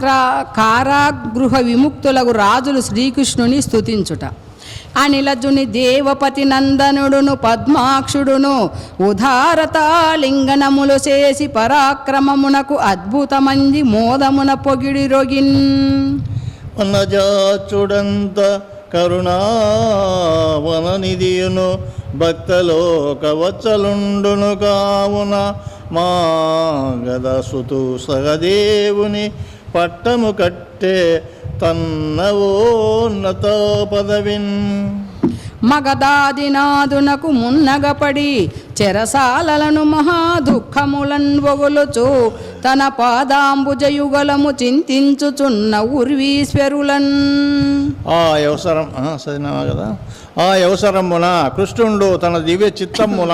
కారాగ్ర కారాగృహ విముక్తులకు రాజులు శ్రీకృష్ణుని స్థుతించుట అనిలజుని దేవపతి నందనుడును పద్మాక్షుడును ఉదారతాలింగనములు చేసి పరాక్రమమునకు అద్భుతమంది మోదమున పొగిడి రొగిన్ వనజాచుడంత కరుణావననిధియును భక్తలోక వచ్చలుండును కావున మా గదసుతు సగదేవుని పట్టము కట్టే తన్నవోన్నత పదవిన్ మగదాదినాదునకు మున్నగపడి చెరసాలలను మహా దుఃఖములన్ ఒగులుచు తన పాదాంబుజయుగలము చింతించుచున్న ఉర్వీశ్వరులన్ ఆ అవసరం చదివినావా కదా. ఆ అవసరమున కృష్ణుడు తన దివ్య చిత్తమున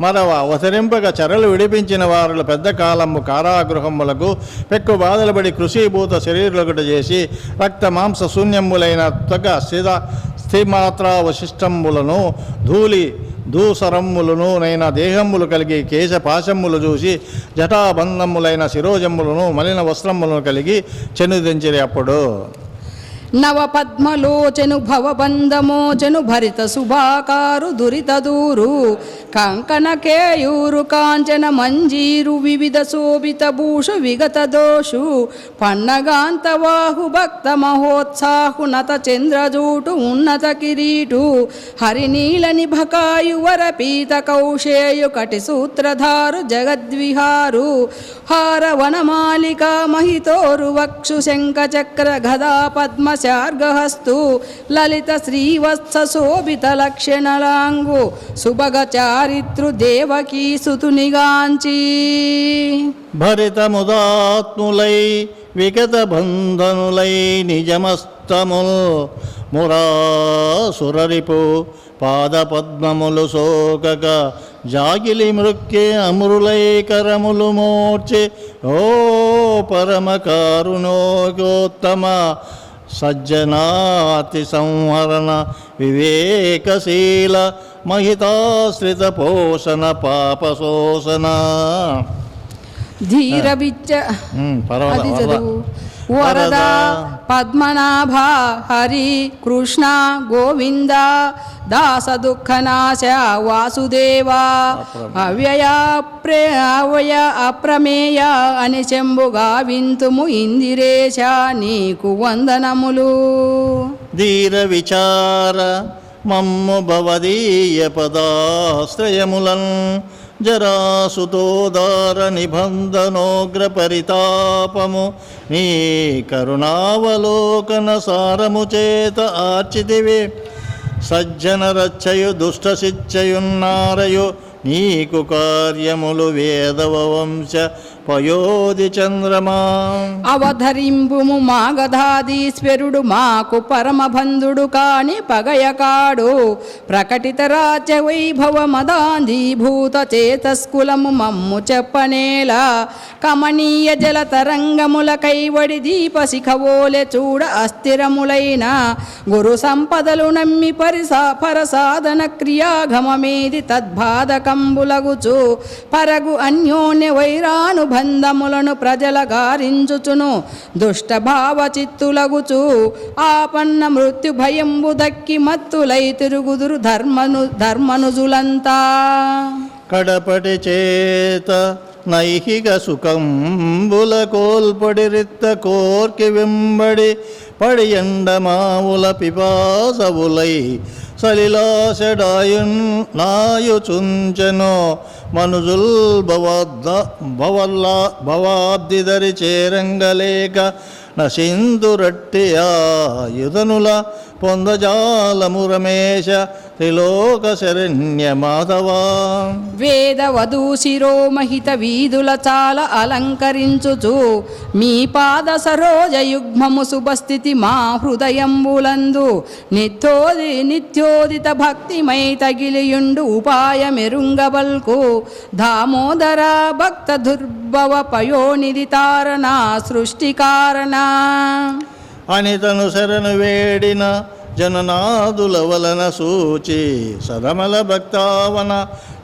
మరవ అవతరింపక చెరలు విడిపించిన వారుల పెద్ద కాలము కారాగృహములకు పెక్కు బాధలబడి కృషిభూత శరీరులకుట చేసి రక్త మాంస శూన్యములైన త్వగ స్థిత స్థిమాత్ర వశిష్టములను ధూళి దూసరమ్ములను నైన దేహములు కలిగి కేశపాశములు చూసి జటాబంధములైన శిరోజములను మలిన వస్త్రములను కలిగి చెనుదించిరి అప్పుడు. నవపద్మలోచను భవబంధమోచను భరిత శుభాకారు దురిత దూరు కంకణ కాంచన మంజీరు వివిధ శోభిత భూషు విగత దోషు పన్నగాంతవాహు భక్త మహోత్సాహు నత చంద్రజూటు ఉన్నత కిరీటు హరినీల నిభకాయు పీత కౌశేయు కటి సూత్రధారు జగద్విహారు హార వనమాలిక మహితోరు వక్షు శంఖ చక్ర గదా పద్మ శార్గహస్తు లలిత శ్రీవత్సశోభితలక్షణలాంగు సుభగ చారిత్రు దేవకీ సుతునిగాంచి. భరితముదాత్ములై విగత బంధనులై నిజమస్తముల్ మురాసురరిపు పాదపద్మములు సోకక జాగిలి మృక్కే అమరులై కరములు మోర్చి ఓ పరమ కారుణోగోత్తమ సజ్జనాతి సంహరణ వివేకశీల మహితాశ్రిత పోషణ పాపశోషణ. ధీర విచ్చ ఉమ్, పర్వాలే, అది వరద. పద్మనాభ హరి కృష్ణ గోవింద దాస దుఃఖనాశ వాసుదేవ అవ్యయ ప్రే అవయ అప్రమేయ అని చెంబుగా వింతుము ఇందిరేశ నీకు వందనములు ధీర విచార మమ్ము భవదీయ పదాశ్రయములన్ జరాసుతోదార నిబంధనోగ్ర నీ కరుణావలోకన సారము చేత ఆర్చితివి। సజ్జన రచ్చయు దుష్టశిచ్చయున్నారయు నీకు కార్యములు వేదవ వంశ పయోది చంద్రమా. అవధరింపుము మాగధాధీశ్వరుడు మాకు పరమబంధుడు కాని పగయకాడు. ప్రకటిత రాజ్య వైభవ మదాంధీభూత చేతస్కులము మమ్ము చెప్పనేలా. కమనీయ జల తరంగముల కైవడి దీప శిఖవోలె చూడ అస్థిరములైన. గురు సంపదలు నమ్మి పరిసా పరసాధన క్రియాగమమేది తద్బాధకంబులగుచు. పరగు అన్యోన్య బంధములను ప్రజల గారించుచును దుష్టభావ చిత్తులగుచు ఆపన్న మృత్యు భయంబు దక్కి మత్తులై తిరుగుదురు ధర్మను ధర్మనుజులంతా. కడపటి చేత నైహిక సుఖంబుల కోల్పడి రిత్త కోర్కి వెంబడి పడి ఎండమావుల పిపాసవులై సలిలాసడాయున్ నాయుచుంచెను మనుజుల్ భవద్ద భవల్లా భవాబ్దిదరి చేరంగలేక నశిందురట్టి ఆయుధనుల పొందజాలము రమేశ త్రిలోక శరణ్య మాధవా. వేద వధూ శిరోమహిత వీధుల చాల అలంకరించుచు మీ పాద సరోజ యుగ్మము శుభస్థితి మా హృదయంబులందు నిత్యోది నిత్యోదిత భక్తిమై తగిలియుండు ఉపాయ మెరుంగబల్కు దామోదర భక్త దుర్భవ పయోనిధి తారణ సృష్టి కారణ. అనితను శరణు వేడిన జననాదుల వలన సూచి సదమల భక్తావన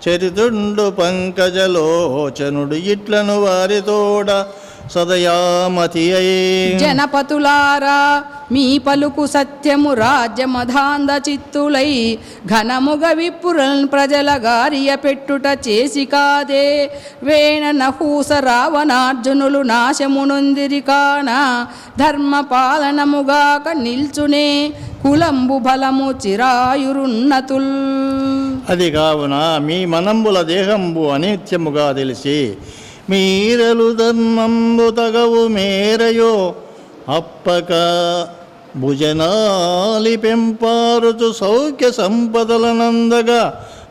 చరితుండు పంకజలోచనుడు ఇట్లను వారితోడ సదయామతి జనపతులారా మీ పలుకు సత్యము రాజ్యమధాంద చిత్తులై ఘనముగ విప్పురన్ ప్రజల గారియ పెట్టుట చేసి కాదే. వేణ నహూస రావణార్జునులు నాశమునుందిరి కాన ధర్మ పాలనముగాక నిల్చునే కులంబు బలము చిరాయురున్నతుల్. అది కావున మీ మనంబుల దేహంబు అనిత్యముగా తెలిసి మీరలు ధర్మంబు తగవు మేరయో అప్పక భుజనాలి పెంపారుచు సౌఖ్య సంపదలనందగా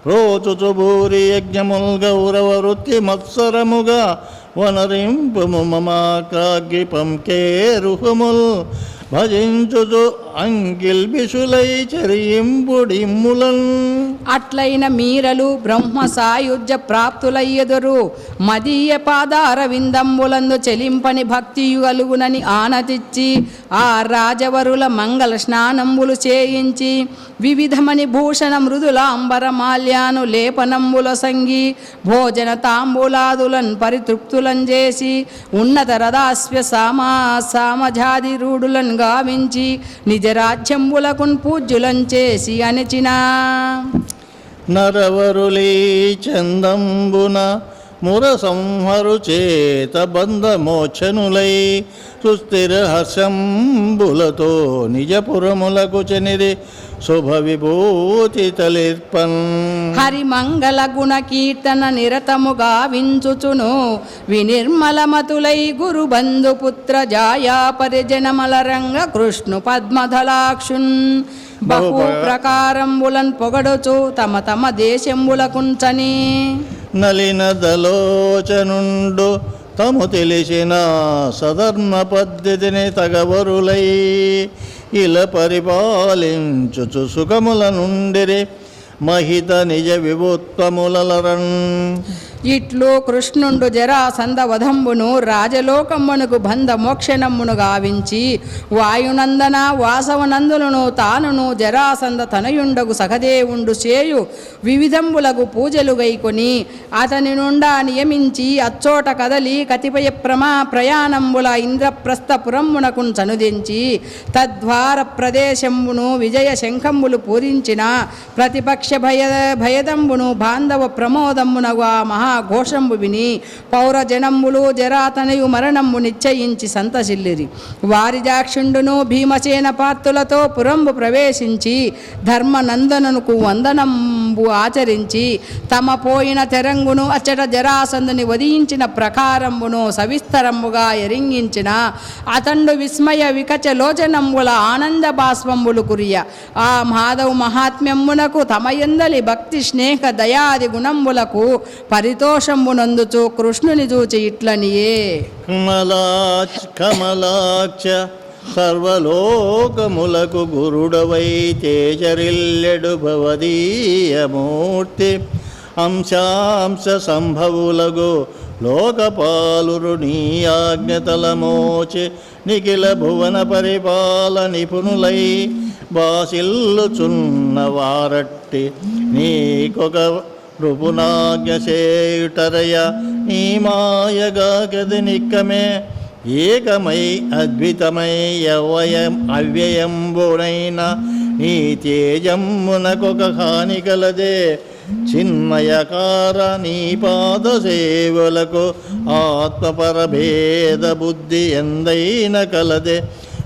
ప్రోచుచు భూరి యజ్ఞముల్ గౌరవ వృత్తి మత్సరముగా వనరింపుము మమాకాగ్రిపం పంకే రుహముల్ భజించుచు అంకిల్ బిషులై చరింపుడిమ్ములన్ అట్లైన మీరలు బ్రహ్మ సాయుధ్య ప్రాప్తులయ్యెదురు మదీయ పాదార విందంబులందు చెలింపని భక్తియుగలుగునని ఆనతిచ్చి ఆ రాజవరుల మంగళ స్నానంబులు చేయించి వివిధమని భూషణ మృదుల అంబర మాల్యాను లేపనంబుల సంగి భోజన తాంబూలాదులన్ పరితృప్తుల చేసి ఉన్నత రథాస్య సామా సామజాది రూఢులను గావించి నిజరాజ్యంబులకున్ పూజ్యులం చేసి అనిచిన నరవరులీ చందంబున ముర సంహరు చేత బంధమోచనులై సుస్థిర హర్షంబులతో నిజపురములకు చెనిది శుభ విభూతి తలిర్పన్ హరిమంగళ గుణ కీర్తన నిరతముగా వించుచును వినిర్మలమతులై గురు బంధు పుత్ర జాయా పరిజనమల రంగ కృష్ణు పద్మధలాక్షున్. బహు ప్రకారంబులన్ పొగడుచు తమ తమ దేశంబులకుంచని. నలిన దలోచనుండు తము తెలిసిన సధర్మ పద్ధతిని తగవరులై. ఇలా పరిపాలించుచు సుఖముల నుండిరే మహిత నిజ విభుత్వములరన్ ఇట్లు కృష్ణుండు జరాసంద వధంబును రాజలోకమ్మునకు బంధ మోక్షణమ్మును గావించి వాయునందన వాసవనందులను తానును జరాసంద తనయుండగు సహదేవుండు చేయు వివిధంబులకు పూజలు గైకొని అతని నుండా నియమించి అచ్చోట కదలి కతిపయ ప్రమా ప్రయాణంబుల ఇంద్రప్రస్థపురమ్మునకు చనుదించి తద్వార ప్రదేశంబును విజయ శంఖంబులు పూరించిన ప్రతిపక్ష భయ భయదంబును బాంధవ ప్రమోదమ్మునగు ఆ ఘోషంబు విని పౌరజనంబులు జరాతనయు మరణంబు నిశ్చయించి సంతసిల్లిరి. వారిజాక్షుండును భీమసేన పాత్రులతో పురంబు ప్రవేశించి ధర్మనందనునకు వందనంబు ఆచరించి తమ పోయిన తెరంగును అచ్చట జరాసందుని వధించిన ప్రకారంబును సవిస్తరంబుగా ఎరింగించిన అతండు విస్మయ వికచ లోచనంబుల ఆనంద బాష్పంబులు కురియ. ఆ మాధవ మహాత్మ్యమ్మునకు తమయందలి భక్తి స్నేహ దయాది గుణంబులకు పరితోషంబునందుచు కృష్ణుని చూచి ఇట్లనియే. కమలాచ్ కమలాక్ష సర్వలోకములకు గురుడవై తేజరిల్లెడు భవదీయమూర్తి అంశాంశ సంభవులగు లోకపాలురు నీ ఆజ్ఞతలమోచి నిఖిల భువన పరిపాల నిపుణులై బాసిల్లుచున్న వారట్టి నీకొక భృభునాజ్ఞసేయుటరయ నీ మాయగాగది నిక్కమే ఏకమై అద్భుతమై అవ్వయం అవ్యయంబునైన నీ తేజమ్మునకొక హాని కలదే చిన్మయకార నీ పాద సేవలకు ఆత్మపరభేద బుద్ధి ఎందైన కలదే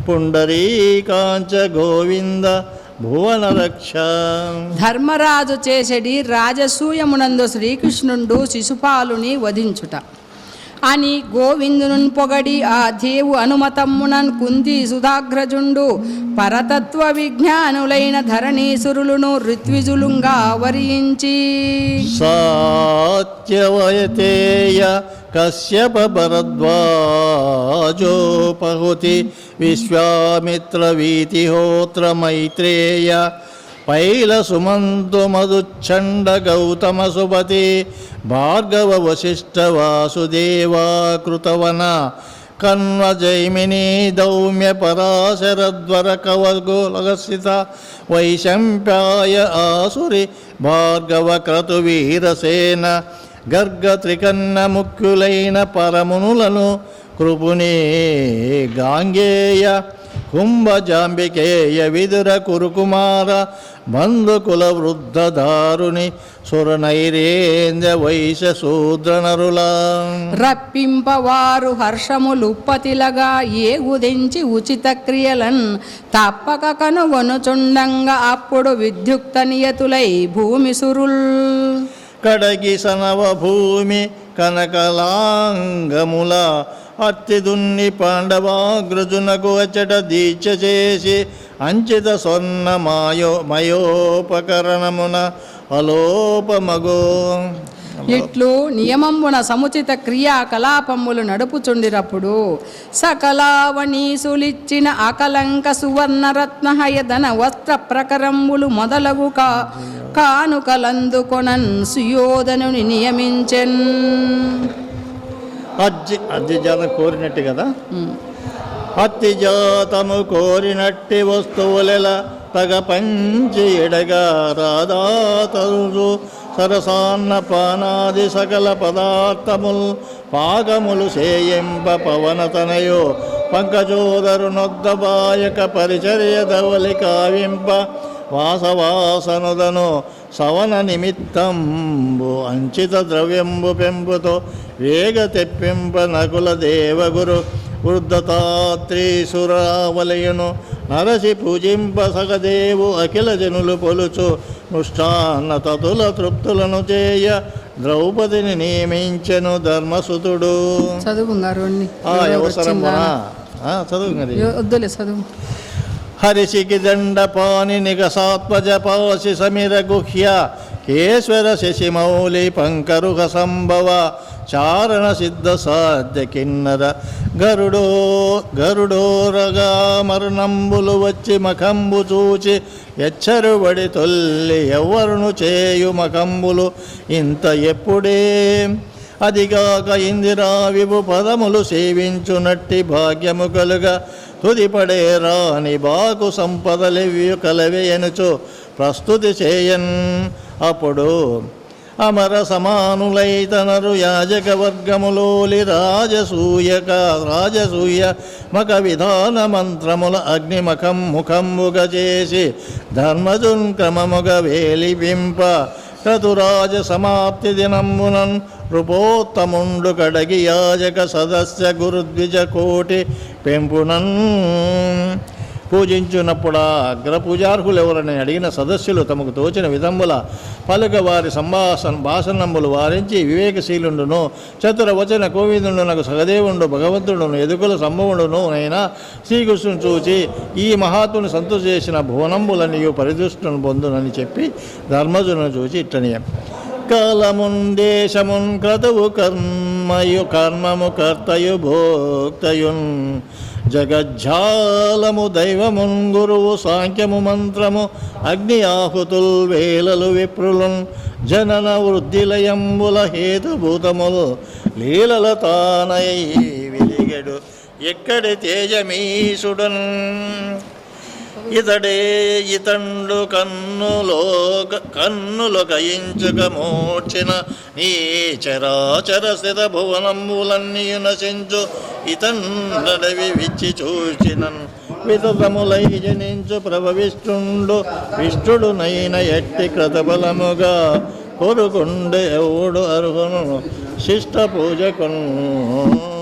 పుండరీకాంచ గోవింద భువన రక్ష ధర్మరాజు చేసెడి రాజసూయమునందు శ్రీకృష్ణుండు శిశుపాలుని వధించుట. అని గోవిందును పొగడి ఆ దేవు అనుమతమ్మునన్ కుంది సుధాగ్రజుండు. పరతత్వ విజ్ఞానులైన ధరణీసురులను ఋత్విజులుంగా వరించి సాత్యవయతేయ కశ్యప భరద్వాజోపహుతి విశ్వామిత్ర వీతిహోత్ర మైత్రేయ పైల సుమంతు మధుచ్ఛండ గౌతమ సుపతి భార్గవ వశిష్ఠ వాసుదేవా కృతవన కన్వ జైమిని దౌమ్య పరాశరద్వర కవగోలగసిత వైశంప్యాయ ఆసురి భార్గవ క్రతు వీరసేన గర్గ త్రికన్న ముఖ్యులైన పరమునులను కృపుని గాంగేయ. కుంభజాంబికేయ విదుర కురుకుమార బంధుకుల వృద్ధదారుని సురనైరేంద్ర వైశ్య శూద్రనరులా రప్పింపవారు హర్షములుప్పతిలగా ఏగుదించి ఉచిత క్రియలన్ తప్పక కనుగొనుచుండంగా అప్పుడు విద్యుక్త నియతులై భూమి సురుల్ కడగి సనవ భూమి కనకలాంగముల అత్తి దున్ని పాండవాగ్రజునకు అచ్చట దీక్ష చేసి అంచిత స్వర్ణ మాయో మయోపకరణమున అలోపమగో. ఇట్లు నియమంబున సముచిత క్రియాకలాపములు నడుపుచుండినప్పుడు సకలావనీసులిచ్చిన అకలంక సువర్ణరత్నహయధన వస్త్ర ప్రకరంబులు మొదలగు కా కానుకలందుకొనన్ సుయోధనుని నియమించెన్. అజ్జి అజ్జి జాతం కోరినట్టు కదా? అత్తి జాతము కోరినట్టి వస్తువులెల తగ పంచి ఎడగా రాధాతరు సరసాన్న పానాది సకల పదార్థములు పాగములు సేయింప పవనతనయో పంకజోదరు నొద్దబాయక పరిచర్య ధవలి కావింప. వాసవాసనుదను సవన నిమిత్తంబు అంచిత ద్రవ్యంబు పెంపుతో వేగ తెప్పింప నకుల దేవగురు వృద్ధతాత్రీసురావలయను నరసి పూజింప సగదేవు అఖిల జనులు పొలుచు నుష్టాన్న తతుల తృప్తులను చేయ ద్రౌపదిని నియమించెను ధర్మసుతుడు. చదువు వద్దులే చదువు. హరిషికి దండపాని నిగసాత్మజ పాసి సమీర గుహ్య కేశ్వర శశిమౌలి పంకరుహ సంభవ చారణ సిద్ధ సాధ్య కిన్నర. గరుడో గరుడోరగా మరణంబులు వచ్చి మఖంబు చూచి ఎచ్చరుబడి తొల్లి ఎవ్వరును చేయు మఖంబులు. ఇంత ఎప్పుడే? అదిగాక ఇందిరా విభు పదములు సేవించునట్టి భాగ్యము కలుగా. తుదిపడే రాని బాకు సంపదలివ్యు కలవేయనుచు ప్రస్తుతి చేయన్. అప్పుడు అమర సమానులైతనరు యాజకవర్గములోలి రాజసూయక రాజసూయ మక విధాన మంత్రముల అగ్నిమఖం ముఖంబుగ చేసి ధర్మజున్ క్రమముగ వేలిపింప క్రతురాజ సమాప్తి దినమునన్ రూపోత్తముండు కడగి యాజక సదస్య గురుద్విజ కోటి పెంపునన్. పూజించున్నప్పుడా అగ్ర అడిగిన సదస్సులు తమకు తోచిన విధంబుల పలుక వారి సంభాషణ భాషణంబులు వారించి వివేకశీలుండును. చతుర వచన కోవిదుండునకు సహదేవుండు భగవంతుడును ఎదుకుల సంభవుడును అయినా శ్రీకృష్ణుని చూచి ఈ మహాత్ముని సంతోష చేసిన భువనంబులనియు పరిదృష్టును పొందునని చెప్పి ధర్మజును చూచి ఇట్టనియం. కాలమున్ దేశమున్ క్రతువు కర్మయు కర్మము కర్తయు భోక్తయున్. జగజ్జాలము దైవమున్ గురువు సాంఖ్యము మంత్రము అగ్ని ఆహుతుల్ వేలలు విప్రులున్ జనన వృద్ధిలయంబుల హేతుభూతములు లీలల తానయ్యి విలిగడు ఎక్కడి తేజమీసుడన్. ఇతడే ఇతండు కన్నులో కన్నులు కయించుక మోర్చిన నీ చరాచర స్థిత భువనంబులన్నీ నశించు ఇతండవి విచ్చి చూచినన్. వితతములై జనించు ప్రభవిష్ఠుండు విష్ణుడు నైన ఎట్టి కృతబలముగా కోరుకుండే ఎవడు అర్హును. శిష్ట పూజకును